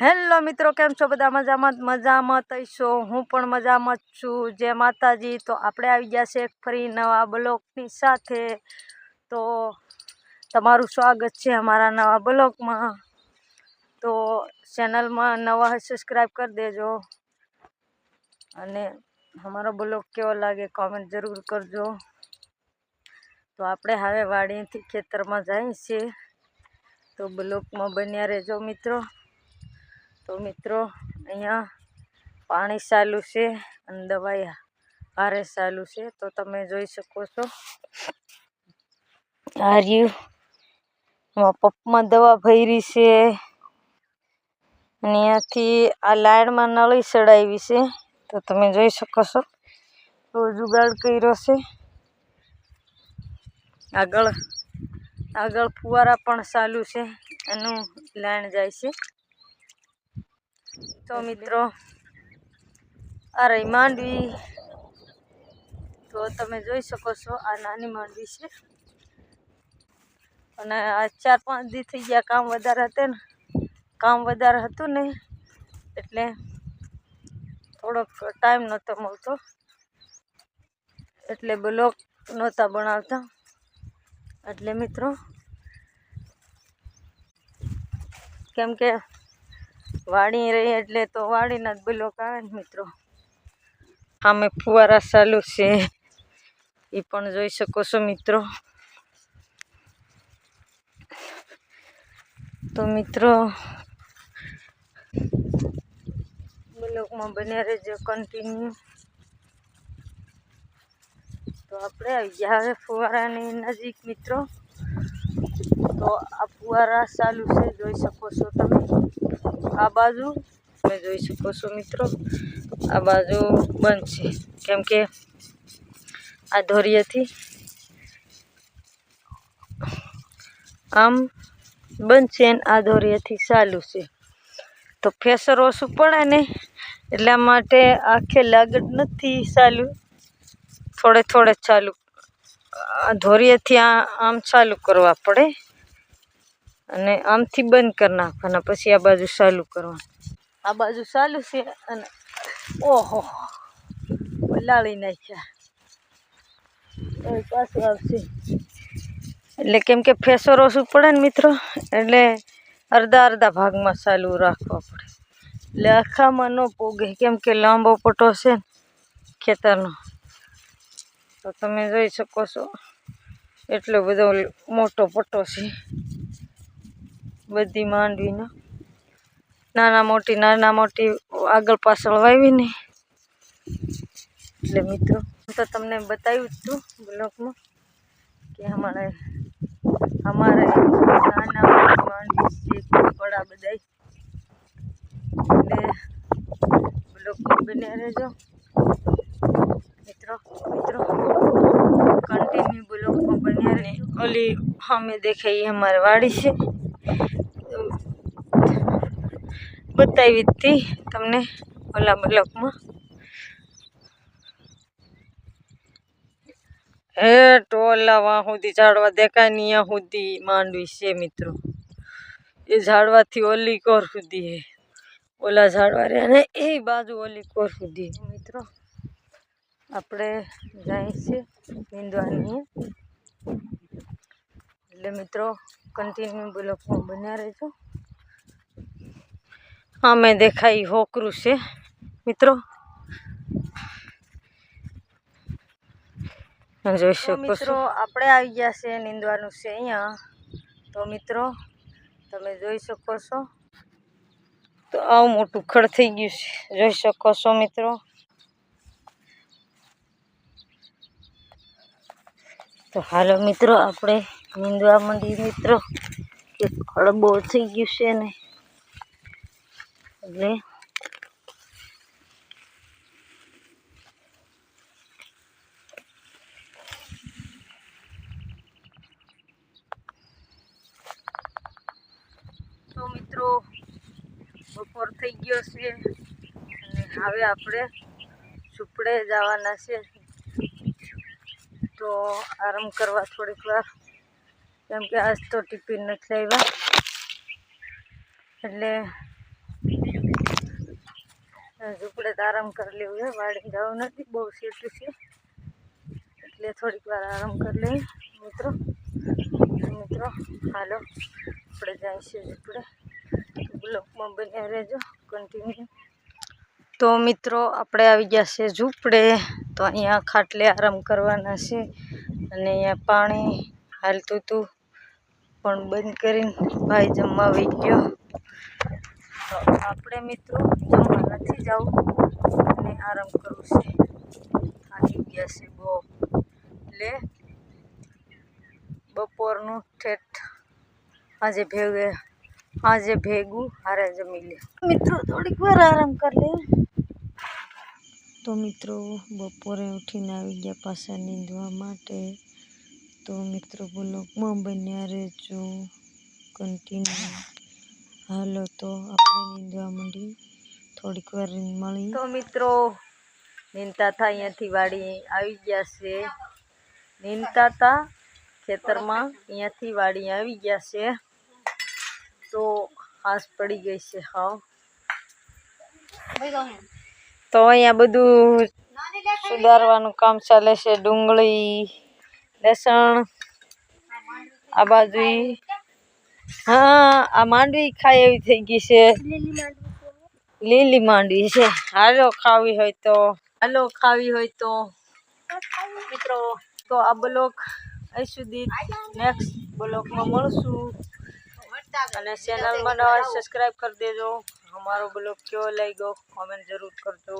Hello મિત્રો, કેમ છો બધા? મજામાં જ મજામાં તૈશો હું પણ મજામાં જ છું. જય માતાજી. તો આપણે આવી ગયા છે ફરી નવા બ્લોગની સાથે. તો તમારું સ્વાગત છે અમારા નવા બ્લોગમાં. તો ચેનલમાં નવા સબસ્ક્રાઈબ કરી દેજો. અને અમારો બ્લોગ કેવો લાગે કોમેન્ટ જરૂર કરજો. તો આપણે હવે વાડીથી ખેતરમાં જઈએ છીએ. તો બ્લોગમાં બન્યા રહેજો મિત્રો. તો મિત્રો, અહીંયા પાણી ચાલુ છે અને દવાઈ હારે ચાલુ છે. તો તમે જોઈ શકો છો હાર્યું પપમાં દવા ભરી છે. અને અહીંયાથી આ લાઈનમાં નળી ચડાવી છે. તો તમે જોઈ શકો છો, તો જુગાડ કર્યો છે. આગળ આગળ ફુવારા પણ ચાલુ છે. એનું લાઈન જાય છે. તો મિત્રો, આ રહી માંડવી. તો તમે જોઈ શકો છો આ નાની માંડવી છે. અને આ ચાર પાંચ દી થઈ ગયા કામ વધારે હતે ને. કામ વધારે હતું ને એટલે થોડોક ટાઈમ નહોતો મળતો. એટલે બ્લોક નહોતા બનાવતા. એટલે મિત્રો, કેમ કે વાડી રહી એટલે તો વાડીના જ બ્લોક આવે ને મિત્રો. સામે ફુવારા ચાલુ છે. એ પણ જોઈ શકો છો મિત્રો. તો મિત્રો, બ્લોકમાં બન્યા રહેજો કન્ટિન્યુ તો આપણે આવી ગયા હવે ફુવારાની નજીક મિત્રો. તો આ ફુવારા ચાલુ છે, જોઈ શકો છો તમે. આ બાજુ તમે જોઈ શકો છો મિત્રો, આ બાજુ બંધ છે. કેમ કે આ ધોરિયેથી આમ બંધ છે ને આ ધોરિયેથી ચાલુ છે. તો ફેસર ઓછું પડે ને એટલા માટે આખે લાગત નથી ચાલુ. થોડે થોડે ચાલુ આ આમ ચાલુ કરવા પડે. અને આમથી બંધ કરી નાખવાના, પછી આ બાજુ ચાલુ કરવાનું. આ બાજુ ચાલુ છે અને ઓહો લાળી નાખ્યા. પાછું આવશે. એટલે કેમ કે ફેસો ઓછું પડે ને મિત્રો, એટલે અડધા અડધા ભાગમાં ચાલુ રાખવા પડે. એટલે આખામાં ન પોગે, કેમ કે લાંબો પટ્ટો છે ને ખેતરનો. તો તમે જોઈ શકો છો, એટલો બધો મોટો પટ્ટો છે. બધી માંડવીનો. નાના મોટી નાના મોટી આગળ પાછળ વાવીને. એટલે મિત્રો તો તમને બતાવ્યું જ હતું બ્લોગમાં કે અમારે અમારે નાના મોટી માંડવી છે બડા બધા એટલે બ્લોગમાં બને રહેજો મિત્રો મિત્રો કન્ટિન્યુ બ્લોગમાં બન્યા રહે ઓલી અમે દેખાય એ અમારી વાડી છે. બતાવી હતી તમને ઓલા બ્લોકમાં. હે ટોલા વાં સુધી ઝાડવા દેખાય ને ત્યાં સુધી માંડવી છે મિત્રો. એ ઝાડવાથી ઓલી કોર સુધી હે. ઓલા ઝાડવા રહ્યા ને એ બાજુ ઓલી કોર સુધી મિત્રો. આપણે જાય છે નીંદવાની એટલે મિત્રો કન્ટિન્યુ બ્લોકમાં બન્યા રહેજો. અમે દેખાય હોકરું છે. મિત્રો જોઈ શકો મિત્રો આપણે આવી ગયા છે નીંદવાનું છે અહીંયા. તો મિત્રો તમે જોઈ શકો છો. તો આવું મોટું ખડ થઈ ગયું છે. જોઈ શકો છો મિત્રો. તો હાલો મિત્રો આપણે નીંદવા મંદિર મિત્રો, કે ખડ થઈ ગયું છે ને. એટલે તો મિત્રો, બપોર થઈ ગયો છે અને હવે આપણે સુપડે જવાના છે. તો આરામ કરવા થોડીક વાર કેમ કે આજ તો ટિફિન નથી લાવ્યા. એટલે ઝૂંપડે તો આરામ કરી લેવું છે. વાડી જવું નથી, બહુ સીટું છે. એટલે થોડીક વાર આરામ કરી લઈએ. મિત્રો મિત્રો, હાલો. આપણે જાય છે ઝૂંપડે. બ્લોકમાં બન્યા રહેજો કન્ટિન્યુ તો મિત્રો, આપણે આવી ગયા છે ઝૂંપડે. તો અહીંયા ખાટલે આરામ કરવાના છે. અને અહીંયા પાણી હાલતું હતું. પણ બંધ કરીને ભાઈ જમવા વહી ગયો. તો આપણે મિત્રો જમવા નથી જવું. અને આરામ કરવું છે. આવી ગયા છે બહુ. એટલે બપોરનું ઠેઠ આજે ભેગે, આજે ભેગું, હારે જમી લે. મિત્રો, થોડીક વાર આરામ કરી લે. તો મિત્રો, બપોરે ઉઠીને આવી ગયા પાછા નીંદવા માટે. તો મિત્રો બ્લોગમાં બન્યા રહેજો કન્ટિન્યુ હાલો તો આપણે નીંદવા માંડી થોડીક વાર મળી. તો મિત્રો, નીંદતા અહીંયાથી વાડી આવી ગયા છે. નીંદતા ખેતરમાં, અહીંયાથી વાડી આવી ગયા છે. તો હાસ પડી ગઈ છે હાવ. તો અહીંયા બધું સુધારવાનું કામ ચાલે છે ડુંગળી લસણ, આ બાજુ હા, આ માંડવી ખાય એવી થઈ ગઈ છે. લીલી માંડવી છે. હાલો ખાવી હોય તો. હાલો ખાવી હોય તો. મિત્રો, તો આ બ્લોક અહીં સુધી. નેક્સ્ટ બ્લોકમાં મળશું. અને ચેનલમાં નવા સબસ્ક્રાઈબ કરી દેજો. અમારો બ્લોગ કેવો લાગ્યો? કોમેન્ટ જરૂર કરજો.